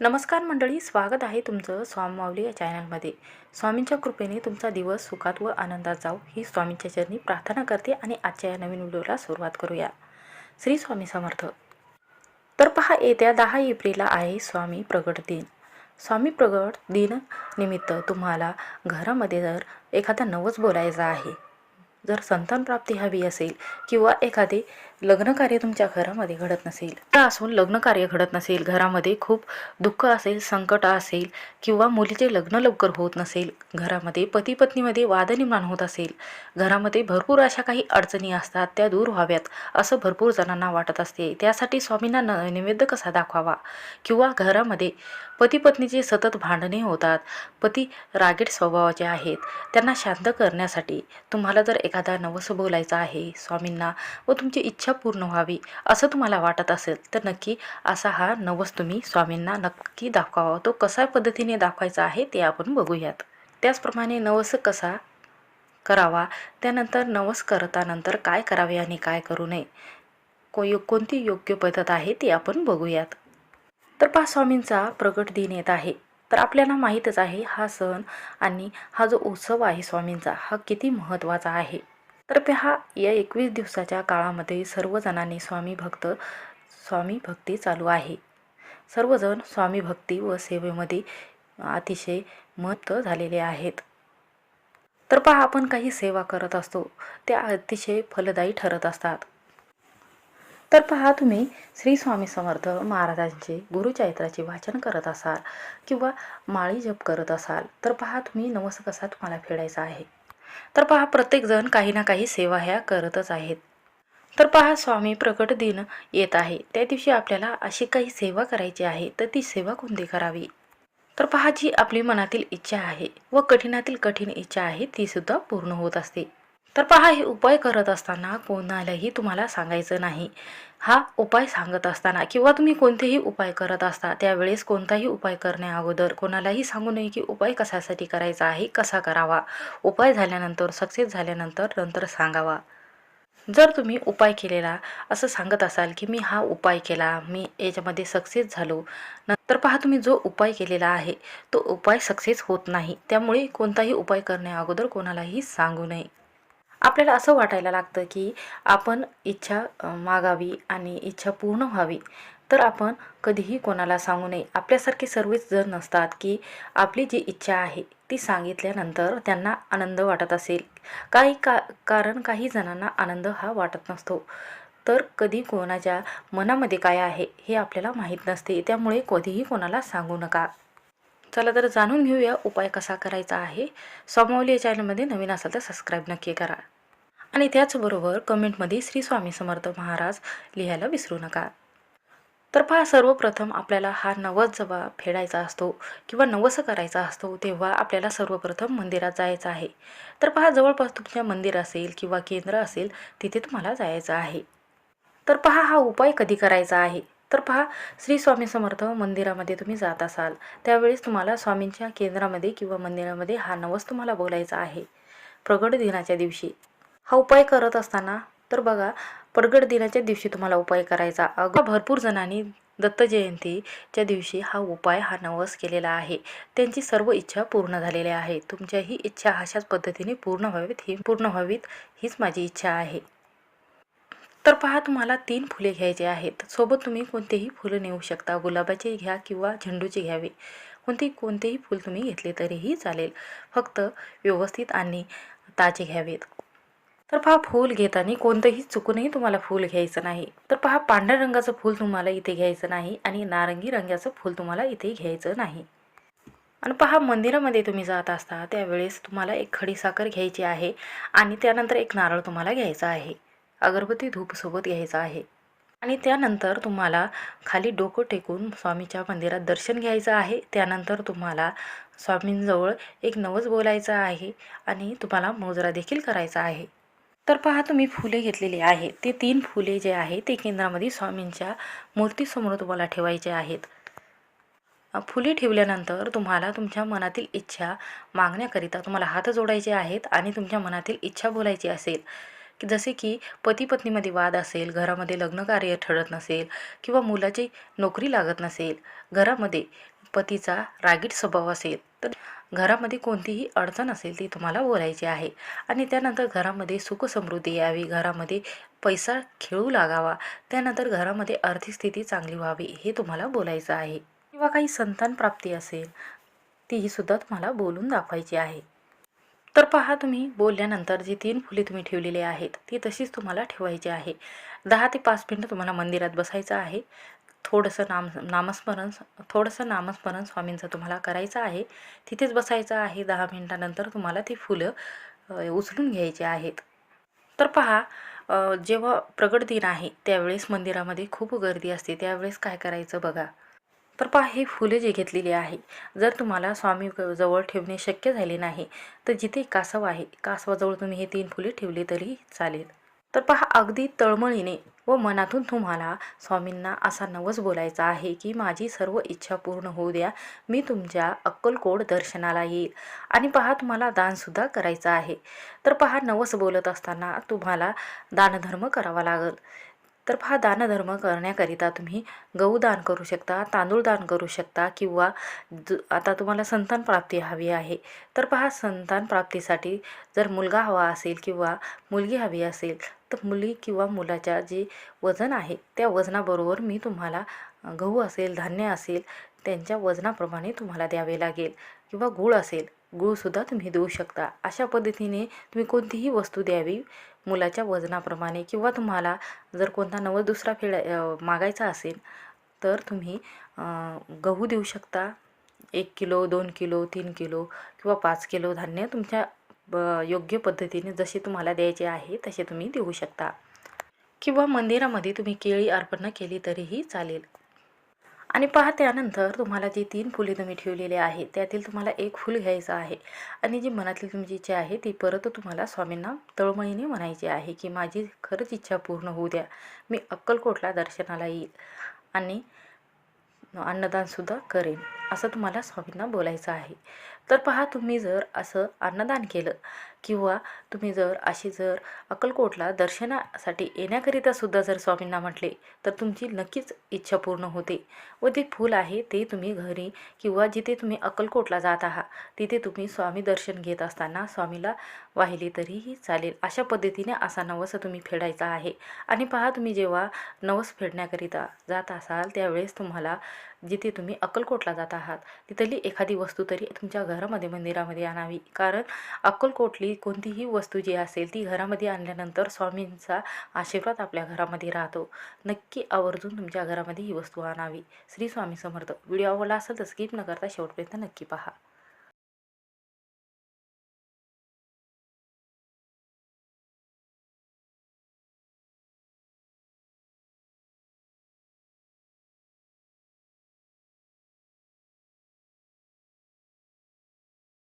नमस्कार मंडळी स्वागत आहे तुमचं स्वामी माऊली या चॅनलमध्ये. स्वामींच्या कृपेने तुमचा दिवस सुखात व आनंदात जाऊ ही स्वामींच्या चरणी प्रार्थना करते आणि आजच्या या नवीन व्हिडिओला सुरुवात करूया. श्री स्वामी समर्थ. तर पहा येत्या दहा एप्रिलला आहे स्वामी प्रगट दिन. स्वामी प्रगट दिन निमित्त तुम्हाला घरामध्ये जर एखादा नवच बोलायचा आहे जर संतान प्राप्ती हवी असेल किंवा एखादे लग्नकार्य तुमच्या घरामध्ये घडत नसेल तर असून लग्नकार्य घडत नसेल घरामध्ये खूप दुःख असेल संकट असेल किंवा मुलीचे लग्न लवकर होत नसेल घरामध्ये पती पत्नीमध्ये वाद निर्माण होत असेल घरामध्ये भरपूर अशा काही अडचणी असतात त्या दूर व्हाव्यात असं भरपूर जणांना वाटत असते. त्यासाठी स्वामींना न नैवेद्य कसा दाखवावा? किंवा घरामध्ये पती पत्नीचे सतत भांडणे होतात पती रागीट स्वभावाचे आहेत त्यांना शांत करण्यासाठी तुम्हाला जर एखादा नवस बोलायचा आहे स्वामींना व तुमची इच्छा इच्छा पूर्ण व्हावी असं तुम्हाला वाटत असेल तर नक्की असा हा नवस तुम्ही स्वामींना नक्की दाखवावा. तो कसा पद्धतीने दाखवायचा आहे ते आपण बघूयात. त्याचप्रमाणे नवस कसा करावा त्यानंतर नवस करतानंतर काय करावे आणि काय करू नये को कोणती योग्य पद्धत आहे ती आपण बघूयात. तर पहा स्वामींचा प्रगट दिन येत आहे. तर आपल्याला माहीतच आहे हा सण आणि हा जो उत्सव आहे स्वामींचा हा किती महत्त्वाचा आहे. तर पहा या एकवीस दिवसाच्या काळामध्ये सर्वजणांनी स्वामी भक्त स्वामी भक्ती चालू आहे. सर्वजण स्वामी भक्ती व सेवेमध्ये अतिशय महत्त्व झालेले आहेत. तर पहा आपण काही सेवा करत असतो त्या अतिशय फलदायी ठरत असतात. तर पहा तुम्ही श्री स्वामी समर्थ महाराजांचे गुरुचरित्राचे वाचन करत असाल किंवा माळी जप करत असाल तर पहा तुम्ही नवस तुम्हाला फेडायचा आहे. तर पहा प्रत्येकजण काही ना काही सेवा ह्या करतच आहेत. तर पहा स्वामी प्रकट दिन येत आहे. त्या दिवशी आपल्याला अशी काही सेवा करायची आहे तर ती सेवा कोणती करावी? तर पहा जी आपली मनातील इच्छा आहे व कठीणातील कठीण इच्छा आहे ती सुद्धा पूर्ण होत असते. तर पहा हे उपाय करत असताना कोणालाही तुम्हाला सांगायचं नाही. हा उपाय सांगत असताना किंवा तुम्ही कोणतेही उपाय करत असता त्यावेळेस कोणताही उपाय करण्या अगोदर कोणालाही सांगू नये की उपाय कशासाठी करायचा आहे कसा करावा. उपाय झाल्यानंतर सक्सेस झाल्यानंतर नंतर सांगावा. जर तुम्ही उपाय केलेला असं सांगत असाल की मी हा उपाय केला मी याच्यामध्ये सक्सेस झालो नंतर पहा तुम्ही जो उपाय केलेला आहे तो उपाय सक्सेस होत नाही. त्यामुळे कोणताही उपाय करण्या अगोदर कोणालाही सांगू नये. आपल्याला असं वाटायला लागतं की आपण इच्छा मागावी आणि इच्छा पूर्ण व्हावी. तर आपण कधीही कोणाला सांगू नये. आपल्यासारखे सर्वच जण नसतात की आपली जी इच्छा आहे ती सांगितल्यानंतर त्यांना आनंद वाटत असेल. काही का कारण काही जणांना आनंद हा वाटत नसतो. तर कधी कोणाच्या मनामध्ये काय आहे हे आपल्याला माहीत नसते. त्यामुळे कधीही कोणाला सांगू नका. चला तर जाणून घेऊया उपाय कसा करायचा आहे. स्वामावली या चॅनलमध्ये नवीन असाल तर सबस्क्राईब नक्की करा. आणि त्याचबरोबर कमेंटमध्ये श्री स्वामी समर्थ महाराज लिहायला विसरू नका. तर पहा सर्वप्रथम आपल्याला हा नवस जेव्हा फेडायचा असतो किंवा नवस करायचा असतो तेव्हा आपल्याला सर्वप्रथम मंदिरात जायचं आहे. तर पहा जवळपास तुमच्या मंदिर असेल किंवा केंद्र असेल तिथे तुम्हाला जायचं आहे. तर पहा हा उपाय कधी करायचा आहे? तर पहा श्री स्वामी समर्थ मंदिरामध्ये तुम्ही जात असाल. त्यावेळेस तुम्हाला स्वामींच्या केंद्रामध्ये किंवा मंदिरामध्ये हा नवस तुम्हाला बोलायचा आहे. प्रगट दिनाच्या दिवशी. हा उपाय करत असताना तर बघा प्रगट दिनाच्या दिवशी तुम्हाला उपाय करायचा. अगं भरपूर जणांनी दत्त जयंतीच्या दिवशी हा उपाय हा नवस केलेला आहे. त्यांची सर्व इच्छा पूर्ण झालेल्या आहे तुमच्याही इच्छा अशाच पद्धतीने पूर्ण व्हावीत ही पूर्ण व्हावीत हीच माझी इच्छा आहे. तर पहा तुम्हाला तीन फुले घ्यायचे आहेत. सोबत तुम्ही कोणतेही फुलं नेऊ शकता. गुलाबाचे घ्या किंवा झेंडूचे घ्यावे. कोणते कोणतेही फूल तुम्ही घेतले तरीही चालेल. फक्त व्यवस्थित आणि ताजे घ्यावेत. तर पहा फूल घेताना कोणतंही चुकूनही तुम्हाला फूल घ्यायचं नाही. तर पहा पांढऱ्या रंगाचं फूल तुम्हाला इथे घ्यायचं नाही आणि नारंगी रंगाचं फूल तुम्हाला इथे घ्यायचं नाही. आणि पहा मंदिरामध्ये तुम्ही जात असता त्यावेळेस तुम्हाला एक खडीसाखर घ्यायची आहे आणि त्यानंतर एक नारळ तुम्हाला घ्यायचा आहे. अगरबत्ती धूपसोबत घ्यायचा आहे. आणि त्यानंतर तुम्हाला खाली डोकं टेकून स्वामीच्या मंदिरात दर्शन घ्यायचं आहे. त्यानंतर तुम्हाला स्वामींजवळ एक नवस बोलायचं आहे आणि तुम्हाला मोजरा देखील करायचा आहे. तर पहा तुम्ही फुले घेतलेली आहे ते तीन फुले जे आहे ते केंद्रामध्ये स्वामींच्या मूर्तीसमोर तुम्हाला ठेवायचे आहेत. फुले ठेवल्यानंतर तुम्हाला तुमच्या मनातील इच्छा मागण्याकरिता तुम्हाला हात जोडायचे आहेत आणि तुमच्या मनातील इच्छा बोलायची असेल. की जसे की पती पत्नीमध्ये वाद असेल घरामध्ये लग्नकार्य ठरत नसेल किंवा मुलाची नोकरी लागत नसेल घरामध्ये पतीचा रागीट स्वभाव असेल तर घरामध्ये कोणतीही अडचण असेल ती तुम्हाला बोलायची आहे. आणि त्यानंतर घरामध्ये सुखसमृद्धी यावी घरामध्ये पैसा खेळू लागावा त्यानंतर घरामध्ये आर्थिक स्थिती चांगली व्हावी हे तुम्हाला बोलायचं आहे. किंवा काही संतान प्राप्ती असेल तीही सुद्धा तुम्हाला बोलून दाखवायची आहे. तर पहा तुम्ही बोलल्यानंतर जी तीन फुले तुम्ही ठेवलेली आहेत ती तशीच तुम्हाला ठेवायची आहे. दहा ते पाच मिनटं तुम्हाला मंदिरात बसायचं आहे. थोडंसं नाम नामस्मरण थोडंसं नामस्मरण स्वामींचं तुम्हाला करायचं आहे. तिथेच बसायचं आहे. दहा मिनटानंतर तुम्हाला ती फुलं उचलून घ्यायची आहेत. तर पहा जेव्हा प्रगट दिन आहे त्यावेळेस मंदिरामध्ये खूप गर्दी असते. त्यावेळेस काय करायचं बघा. तर पहा हे फुले जे घेतलेली आहे जर तुम्हाला स्वामी जवळ ठेवणे शक्य झाले नाही तर जिथे कासव आहे कासवाजवळ तुम्ही हे तीन फुले ठेवली तरी चालेल. तर पहा अगदी तळमळीने व मनातून तुम्हाला स्वामींना असा नवस बोलायचा आहे की माझी सर्व इच्छा पूर्ण होऊ द्या मी तुमच्या अक्कलकोट दर्शनाला येईल. आणि पहा तुम्हाला दानसुद्धा करायचं आहे. तर पहा नवस बोलत असताना तुम्हाला दानधर्म करावा लागल. तर पहा दानधर्म करण्याकरिता तुम्ही गहू दान करू शकता तांदूळ दान करू शकता किंवा ज आता तुम्हाला संतान प्राप्ती हवी आहे. तर पहा संतान प्राप्तीसाठी जर मुलगा हवा असेल किंवा मुलगी हवी असेल तर मुली किंवा मुलाच्या जे वजन आहे त्या वजनाबरोबर मी तुम्हाला गहू असेल धान्य असेल त्यांच्या वजनाप्रमाणे तुम्हाला द्यावे लागेल. किंवा गूळ असेल गूळसुद्धा तुम्ही देऊ शकता. अशा पद्धतीने तुम्ही कोणतीही वस्तू द्यावी मुलाच्या वजनाप्रमाणे किंवा तुम्हाला जर कोणता नवस दुसरा फेडा मागायचा असेल तर तुम्ही गहू देऊ शकता. एक किलो दोन किलो तीन किलो किंवा पाच किलो धान्य तुमच्या ब योग्य पद्धतीने जसे तुम्हाला द्यायचे आहे तसे तुम्ही देऊ शकता. किंवा मंदिरामध्ये तुम्ही केळी अर्पण केली तरीही चालेल. आणि पहा त्यानंतर तुम्हाला जी तीन फुले तुम्ही ठेवलेली आहेत त्यातील तुम्हाला एक फूल घ्यायचं आहे. आणि जी मनातील तुमची इच्छा आहे ती परत तुम्हाला स्वामींना तळमळीने म्हणायची आहे की माझी खरंच इच्छा पूर्ण होऊ द्या. मी अक्कलकोटला दर्शनाला येईल आणि अन्नदानसुद्धा करेन असं तुम्हाला स्वामींना बोलायचं आहे. तर पहा तुम्ही जर असं अन्नदान केलं किंवा तुम्ही जर अशी जर अक्कलकोटला दर्शनासाठी येण्याकरिता सुद्धा जर स्वामींना म्हटले तर तुमची नक्कीच इच्छा पूर्ण होते. व ते फूल आहे ते तुम्ही घरी किंवा जिथे तुम्ही अक्कलकोटला जात आहात तिथे तुम्ही स्वामी दर्शन घेत असताना स्वामीला वाहिले तरीही चालेल. अशा पद्धतीने असा नवस तुम्ही फेडायचा आहे. आणि पहा तुम्ही जेव्हा नवस फेडण्याकरिता जात असाल त्यावेळेस तुम्हाला जिथे तुम्ही अक्कलकोटला जात आहात तिथली एखादी वस्तू तरी तुमच्या घरामध्ये मंदिरामध्ये आणावी. कारण अक्कलकोटली कोणतीही वस्तू जी असेल ती घरामध्ये आणल्यानंतर स्वामींचा आशीर्वाद आपल्या घरामध्ये राहतो. नक्की आवर्जून तुमच्या घरामध्ये ही वस्तू आणावी. श्री स्वामी समर्थ. व्हिडिओ आवडला असेल तर स्किप न करता शेवटपर्यंत नक्की पहा.